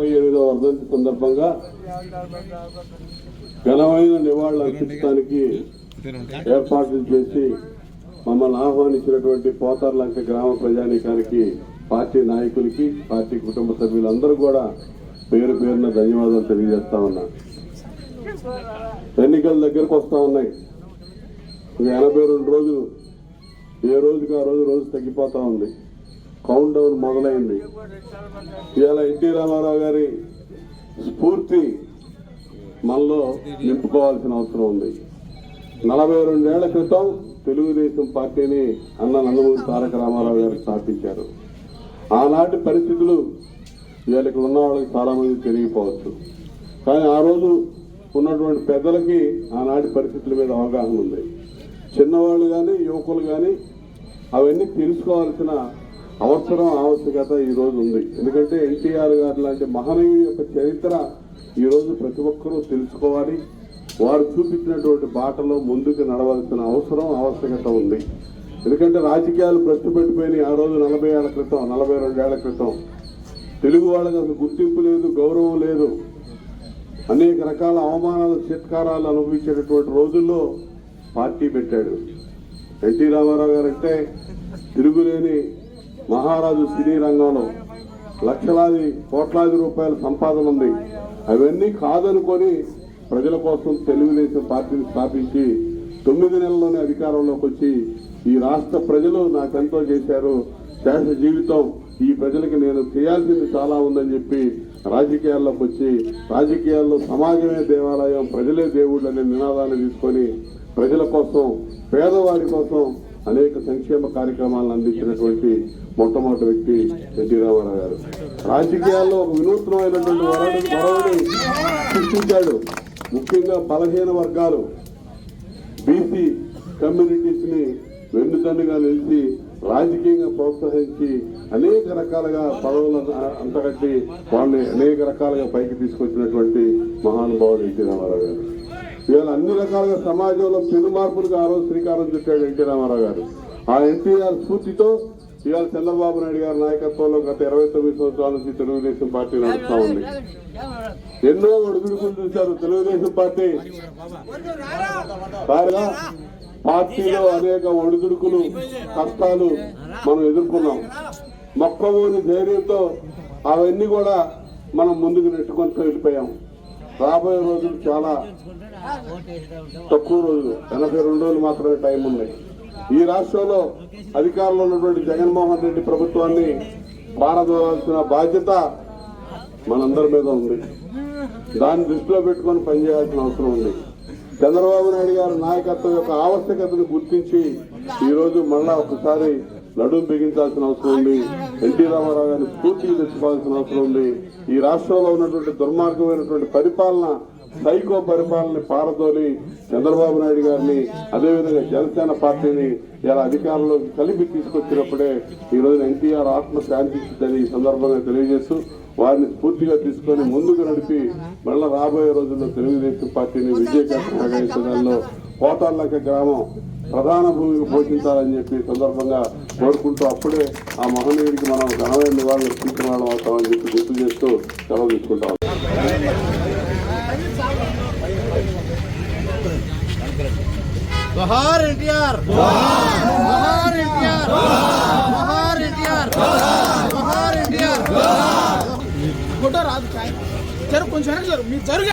అరవై ఎనిమిదవ వర్ధంతి సందర్భంగా ఘనమైన నివాళులు అర్పించడానికి ఏర్పాట్లు చేసి మమ్మల్ని ఆహ్వానించినటువంటి పోతార్లంక గ్రామ ప్రజానీకానికి పార్టీ నాయకులకి పార్టీ కుటుంబ సభ్యులందరూ కూడా పేరు పేరున ధన్యవాదాలు తెలియజేస్తా ఉన్నా. ఎన్నికల దగ్గరకు వస్తా ఉన్నాయి. ఎనభై రెండు రోజులు. ఏ రోజుకి ఆ రోజు రోజు తగ్గిపోతా ఉంది. కౌంట్ డౌన్ మొదలైంది. ఇవాళ ఎన్టీ రామారావు గారి స్ఫూర్తి మనలో నింపుకోవాల్సిన అవసరం ఉంది. నలభై రెండేళ్ళ క్రితం తెలుగుదేశం పార్టీని అన్న నందమూరి తారక రామారావు గారు స్థాపించారు. ఆనాటి పరిస్థితులు ఇవాళ ఇక్కడ ఉన్న వాళ్ళకి చాలామంది తెలియకపోవచ్చు. కానీ ఆ రోజు ఉన్నటువంటి పెద్దలకి ఆనాటి పరిస్థితుల మీద అవగాహన ఉంది. చిన్నవాళ్ళు కానీ యువకులు కానీ అవన్నీ తెలుసుకోవాల్సిన అవసరం ఆవశ్యకత ఈరోజు ఉంది. ఎందుకంటే ఎన్టీఆర్ గారు లాంటి మహనీయుల యొక్క చరిత్ర ఈరోజు ప్రతి ఒక్కరూ తెలుసుకోవాలి. వారు చూపించినటువంటి బాటలో ముందుకు నడవలసిన అవసరం ఆవశ్యకత ఉంది. ఎందుకంటే రాజకీయాలు భ్రష్టు పెట్టిపోయినాయి ఆ రోజు నలభై ఏళ్ళ క్రితం నలభై రెండేళ్ళ క్రితం. తెలుగు వాళ్ళకి అసలు గుర్తింపు లేదు గౌరవం లేదు. అనేక రకాల అవమానాలు చిత్కారాలు అనుభవించేటటువంటి రోజుల్లో పార్టీ పెట్టాడు. ఎన్టీ రామారావు గారు అంటే తిరుగులేని మహారాజు సినీ రంగంలో లక్షలాది కోట్లాది రూపాయల సంపాదన ఉంది. అవన్నీ కాదనుకొని ప్రజల కోసం తెలుగుదేశం పార్టీని స్థాపించి తొమ్మిది నెలల్లోనే అధికారంలోకి వచ్చి ఈ రాష్ట్ర ప్రజలు నాకెంతో చేశారు. శేష జీవితం ఈ ప్రజలకి నేను చేయాల్సింది చాలా ఉందని చెప్పి రాజకీయాల్లోకి వచ్చి రాజకీయాల్లో సమాజమే దేవాలయం ప్రజలే దేవుళ్ళు అనే నినాదాన్ని తీసుకొని ప్రజల కోసం పేదవాడి కోసం అనేక సంక్షేమ కార్యక్రమాలను అందించినటువంటి మొట్టమొదటి వ్యక్తి ఎన్టీ రామారావు గారు. రాజకీయాల్లో ఒక వినూత్నమైనటువంటి వరవడి వరవడి సృష్టించాడు. ముఖ్యంగా బలహీన వర్గాలు బీసీ కమ్యూనిటీస్ని వెన్నుతన్నుగా నిలిచి రాజకీయంగా ప్రోత్సహించి అనేక రకాలుగా పదవులను అంతగట్టి వాళ్ళని అనేక రకాలుగా పైకి తీసుకొచ్చినటువంటి మహానుభావుడు ఎన్టీ రామారావు గారు. అన్ని రకాలుగా సమాజంలో పెను మార్పులకు ఆ రోజు శ్రీకారం చుట్టాడు ఎన్టీ రామారావు గారు. ఆ ఎన్టీఆర్ స్ఫూర్తితో ఇవాళ చంద్రబాబు నాయుడు గారి నాయకత్వంలో గత ఇరవై తొమ్మిది సంవత్సరాల నుంచి తెలుగుదేశం పార్టీ నడుస్తూ ఉంది. ఎన్నో ఒడిదుడుకులు చూశారు తెలుగుదేశం పార్టీ. కాగా పార్టీలో అనేక ఒడిదుడుకులు కష్టాలు మనం ఎదుర్కొన్నాం. మొక్కవోని ధైర్యంతో అవన్నీ కూడా మనం ముందుకు నెట్టుకొని వెళ్ళిపోయాము రాబోయే రోజులు చాలా తక్కువ రోజులు. ఎనభై రెండు రోజులు మాత్రమే టైం ఉంది. ఈ రాష్ట్రంలో అధికారంలో ఉన్నటువంటి జగన్మోహన్ రెడ్డి ప్రభుత్వాన్ని పారదోలాల్సిన బాధ్యత మనందరి మీద ఉంది. దాన్ని దృష్టిలో పెట్టుకొని పనిచేయాల్సిన అవసరం ఉంది. చంద్రబాబు నాయుడు గారి నాయకత్వం యొక్క ఆవశ్యకతను గుర్తించి ఈరోజు మళ్ళా ఒకసారి నడుము బిగించాల్సిన అవసరం ఉంది. ఎన్టీ రామారావు గారిని పూర్తిగా తెచ్చుకోవాల్సిన అవసరం ఉంది. ఈ రాష్ట్రంలో ఉన్నటువంటి దుర్మార్గమైనటువంటి పరిపాలన సైకో పరిపాలనని పారదోలి చంద్రబాబు నాయుడు గారిని అదేవిధంగా జనసేన పార్టీని ఇలా అధికారంలోకి కలిపి తీసుకొచ్చినప్పుడే ఈ ఎన్టీఆర్ ఆత్మ శాంతించిందని ఈ సందర్భంగా తెలియజేస్తూ వారిని పూర్తిగా తీసుకొని ముందుకు నడిపి మళ్ళా రాబోయే రోజుల్లో తెలుగుదేశం పార్టీని విజయకేతనంలో కోటార్లక గ్రామం ప్రధాన భూమికి పోషించాలని చెప్పి సందర్భంగా కోరుకుంటూ అప్పుడే ఆ మహనీయుడికి మనం ఘనమైన నివాళులు అర్పించిన వాళ్ళం అవుతామని చెప్పి గుర్తు చేస్తూ సెలవు తీసుకుంటాం. బహార్ ఎన్టీఆర్. బహార్ ఎన్టీఆర్. బహార్ ఎన్టీఆర్. బహార్ ఎన్టీఆర్. ఫోటో రాదు జరుగు కొంచెం సార్ జరుగు. మీరు జరుగు.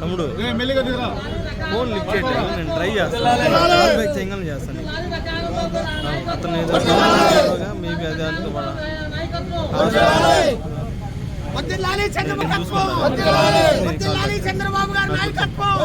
తమ్ముడు ఏ, మెల్లిగా దిగరా. ఫోన్ లిఫ్ట్ చేయండి నేను ట్రై చేస్తాను చేయగలను చేస్తాను. అతను ఏదో మేబీ అదే వర్ధిల్లాలి చంద్రబాబు గారి నాయకత్వం.